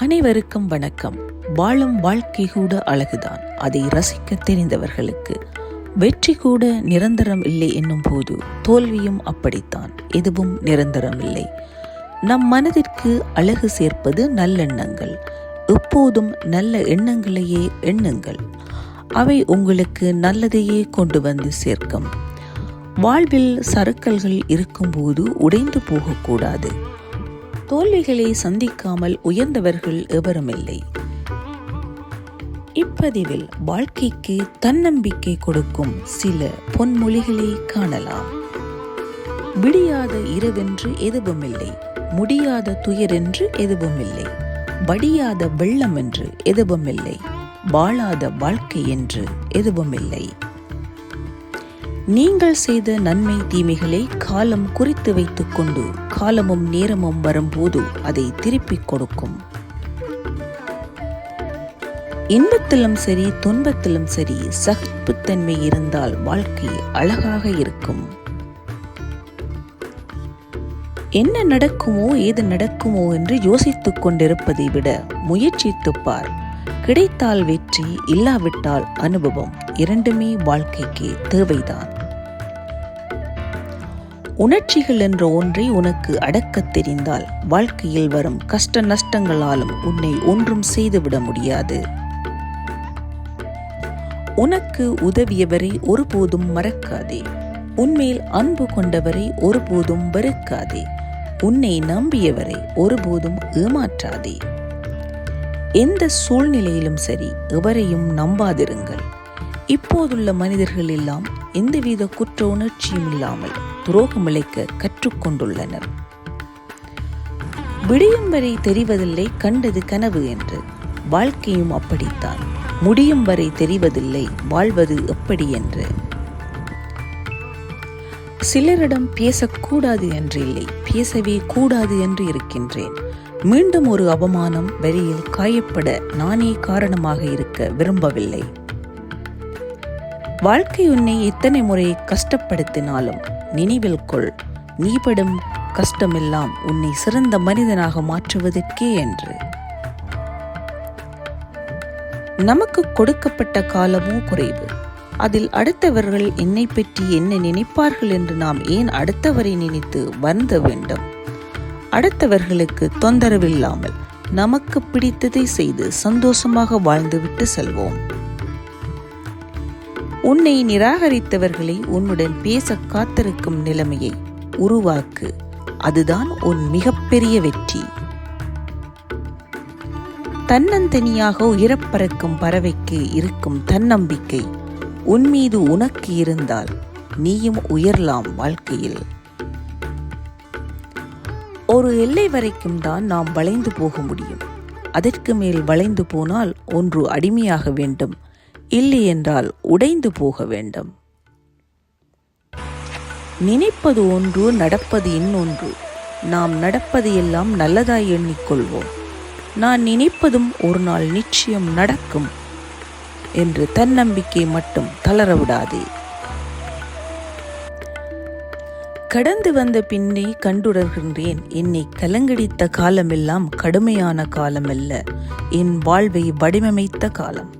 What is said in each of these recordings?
அனைவருக்கும் வணக்கம். வாழும் வாழ்க்கை கூட அழகுதான். அதை ரசிக்க தெரிந்தவர்களுக்கு வெற்றி கூட நிரந்தரம் இல்லை என்னும் போது தோல்வியும் அப்படித்தான். எதுவும் நிரந்தரம் இல்லை. நம் மனதிற்கு அழகு சேர்ப்பது நல்லெண்ணங்கள் எப்போதும் நல்ல எண்ணங்களையே எண்ணுங்கள். அவை உங்களுக்கு நல்லதையே கொண்டு வந்து சேர்க்கும். வாழ்வில் சறுக்கல்கள் இருக்கும்போது உடைந்து போகக்கூடாது. தோல்விகளை சந்திக்காமல் உயர்ந்தவர்கள் எவருமில்லை. இப்பதிவில் வாழ்க்கைக்கு தன்னம்பிக்கை கொடுக்கும் சில பொன்மொழிகளை காணலாம். விடியாத இரவென்று எதுவுமில்லை முடியாத துயரென்று எதுவுமில்லை வடியாத வெள்ளம் என்று எதுவுமில்லை வாழாத வாழ்க்கை என்று எதுவுமில்லை. நீங்கள் செய்த நன்மை தீமைகளை காலம் குறித்து வைத்துக்கொண்டு காலமும் நேரமும் வரும்போது அதை திருப்பிக் கொடுக்கும். இன்பத்திலும் சரி துன்பத்திலும் சரி சகிப்புத்தன்மை இருந்தால் வாழ்க்கை அழகாக இருக்கும். என்ன நடக்குமோ ஏது நடக்குமோ என்று யோசித்துக் கொண்டிருப்பதை விட முயற்சித்துப் பார். கிடைத்தால் வெற்றி இல்லாவிட்டால் அனுபவம் இரண்டுமே வாழ்க்கைக்கு தேவைதான். உணர்ச்சிகள் என்ற ஒன்றை உனக்கு அடக்கத் தெரிந்தால் வாழ்க்கையில் வரும் கஷ்ட நஷ்டங்களாலும் உன்னை ஒன்றும் செய்துவிட முடியாது. உனக்கு உதவியவரை ஒருபோதும் மறக்காதே. உன்மேல் அன்பு கொண்டவரை ஒருபோதும் வெறுக்காதே. உன்னை நம்பியவரை ஒருபோதும் ஏமாற்றாதே. எந்த சூழ்நிலையிலும் சரி எவரையும் நம்பாதிருங்கள். இப்போதுள்ள மனிதர்கள் எல்லாம் எந்தவித குற்ற உணர்ச்சியும் இல்லாமல் துரோகம் இழைக்க கற்றுக்கொண்டுள்ளனர். விடியும் வரை தெரிவதில்லை கண்டது கனவு என்று. வாழ்க்கையும் அப்படித்தான். முடியும் வரை தெரிவதில்லை வாழ்வது எப்படி என்று. சிலரிடம் பேசக்கூடாது என்று இல்லை பேசவே கூடாது என்று இருக்கின்றேன். மீண்டும் ஒரு அவமானம் வரியில் காயப்பட நானே காரணமாக இருக்க விரும்பவில்லை. வாழ்க்கை உன்னை எத்தனை முறை கஷ்டப்படுத்தினாலும் நினைவில் கொள் நீ படும் கஷ்டமெல்லாம் உன்னை சிறந்த மனிதனாக மாற்றுவதற்கே என்று. நமக்கு கொடுக்கப்பட்ட காலமோ குறைவு. அதில் அடுத்தவர்கள் என்னை பற்றி என்ன நினைப்பார்கள் என்று நாம் ஏன் அடுத்தவரை நினைத்து வருந்த வேண்டும்? அடுத்தவர்களுக்கு தொந்தரவில்லாமல் நமக்கு பிடித்ததை செய்து சந்தோஷமாக வாழ்ந்துவிட்டு செல்வோம். உன்னை நிராகரித்தவர்களை உன்னுடன் பேச காத்திருக்கும் நிலைமையை உருவாக்கு. அதுதான் உன் மிகப்பெரிய வெற்றி. தன்னந்தனியாக உயரப்பறக்கும் பறவைக்கு இருக்கும் தன்னம்பிக்கை உன் மீது உனக்கு இருந்தால் நீயும் உயரலாம் வாழ்க்கையில். ஒரு எல்லை வரைக்கும் தான் நாம் வளைந்து போக முடியும். அதற்கு மேல் வளைந்து போனால் ஒன்று அடிமையாக வேண்டும் இல்லை என்றால் உடைந்து போக வேண்டும். நினைப்பது ஒன்று நடப்பது இன்னொன்று. நாம் நடப்பது எல்லாம் நல்லதாய் எண்ணிக்கொள்வோம் நான் நினைப்பதும் ஒரு நாள் நிச்சயம் நடக்கும் என்று தன்னம்பிக்கை மட்டும் தளரவிடாதே கடந்து வந்த பின்னே கண்டுணர்கின்றேன் என்னை கலங்கடித்த காலமெல்லாம் கடுமையான காலமல்ல. என் வாழ்வை வடிவமைத்த காலம்.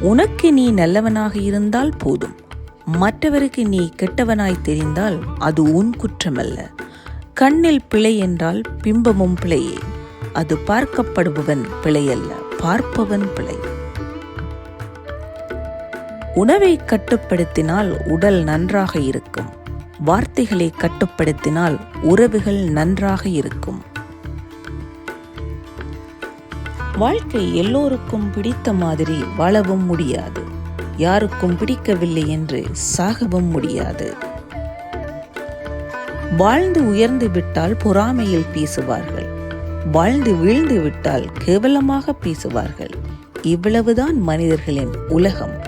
உனக்கு நீ நல்லவனாக இருந்தால் போதும். மற்றவருக்கு நீ கெட்டவனாய் தெரிந்தால் அது உன் குற்றமல்ல. கண்ணில் பிழை என்றால் பிம்பமும் பிழையே. அது பார்க்கப்படுபவன் பிழையல்ல பார்ப்பவன் பிழை. உணவை கட்டுப்படுத்தினால் உடல் நன்றாக இருக்கும். வார்த்தைகளை கட்டுப்படுத்தினால் உறவுகள் நன்றாக இருக்கும். வாழ்க்கை எல்லோருக்கும் பிடித்த மாதிரி வாழவும் முடியாது. யாருக்கும் பிடிக்கவில்லை என்று சாகவும் முடியாது. வாழ்ந்து உயர்ந்து விட்டால் பொறாமையில் பேசுவார்கள். வாழ்ந்து வீழ்ந்து விட்டால் கேவலமாக பேசுவார்கள். இவ்வளவுதான் மனிதர்களின் உலகம்.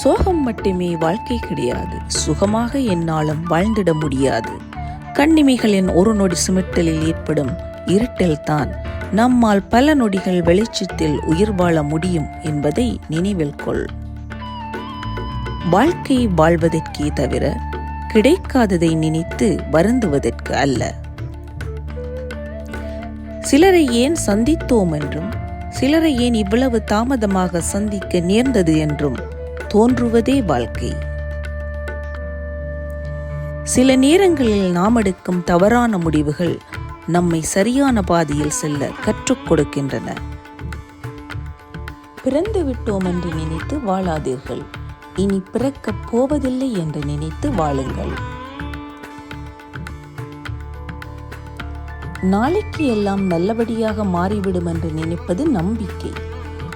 சோகம் மட்டுமே வாழ்க்கை கிடையாது. சுகமாக என்னாலும் வாழ்ந்திட முடியாது. கண்ணிமைகளின் ஒரு நொடி சுமிட்டலில் ஏற்படும் இருட்டில்தான் நம்மால் பல நொடிகள் வெளிச்சத்தில் உயிர் வாழ முடியும் என்பதை நினைவில் கொள். வாழ்க்கை வாழ்வதற்கே தவிர கிடைக்காததை நினைத்து வருந்துவதற்கு அல்ல. சிலரை ஏன் சந்தித்தோம் என்றும் சிலரை ஏன் இவ்வளவு தாமதமாக சந்திக்க நேர்ந்தது என்றும் தோன்றுவதே வாழ்க்கை. சில நேரங்களில் நாம் எடுக்கும் தவறான முடிவுகள் நம்மை சரியான பாதையில் செல்ல கற்றுக் கொடுக்கின்றன. பிறந்து விட்டோம் என்று நினைத்து வாழாதீர்கள். இனி பிறக்கப் போவதில்லை என்று நினைத்து வாழுங்கள். நாளைக்கு எல்லாம் நல்லபடியாக மாறிவிடும் என்று நினைப்பது நம்பிக்கை.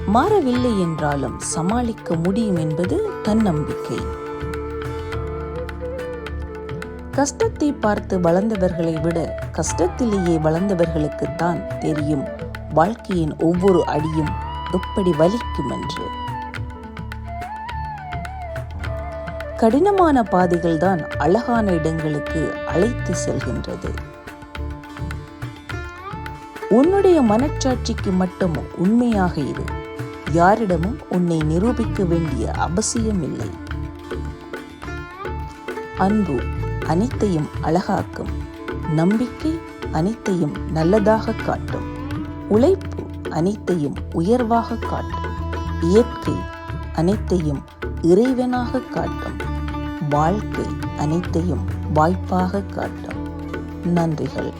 மாறவில்லை என்றாலும் சமாளிக்க முடியும் என்பது தன்னம்பிக்கை. கஷ்டத்தை பார்த்து வளர்ந்தவர்களை விட கஷ்டத்திலேயே வளர்ந்தவர்களுக்குத்தான் தெரியும் வாழ்க்கையின் ஒவ்வொரு அடியும் எப்படி வலிக்கும் என்று. கடினமான பாதைகள்தான் அழகான இடங்களுக்கு அழைத்து செல்கின்றது. உன்னுடைய மனச்சாட்சிக்கு மட்டும் உண்மையாக இரு. யாரிடமும் உன்னை நிரூபிக்க வேண்டிய அவசியமில்லை. அன்பு அனைத்தையும் அழகாக்கும் நம்பிக்கை அனைத்தையும் நல்லதாக காட்டும் உழைப்பு அனைத்தையும் உயர்வாக காட்டும் இயற்கை அனைத்தையும் இறைவனாக காட்டும் வாழ்க்கை அனைத்தையும் வாய்ப்பாக காட்டும். நன்றிகள்.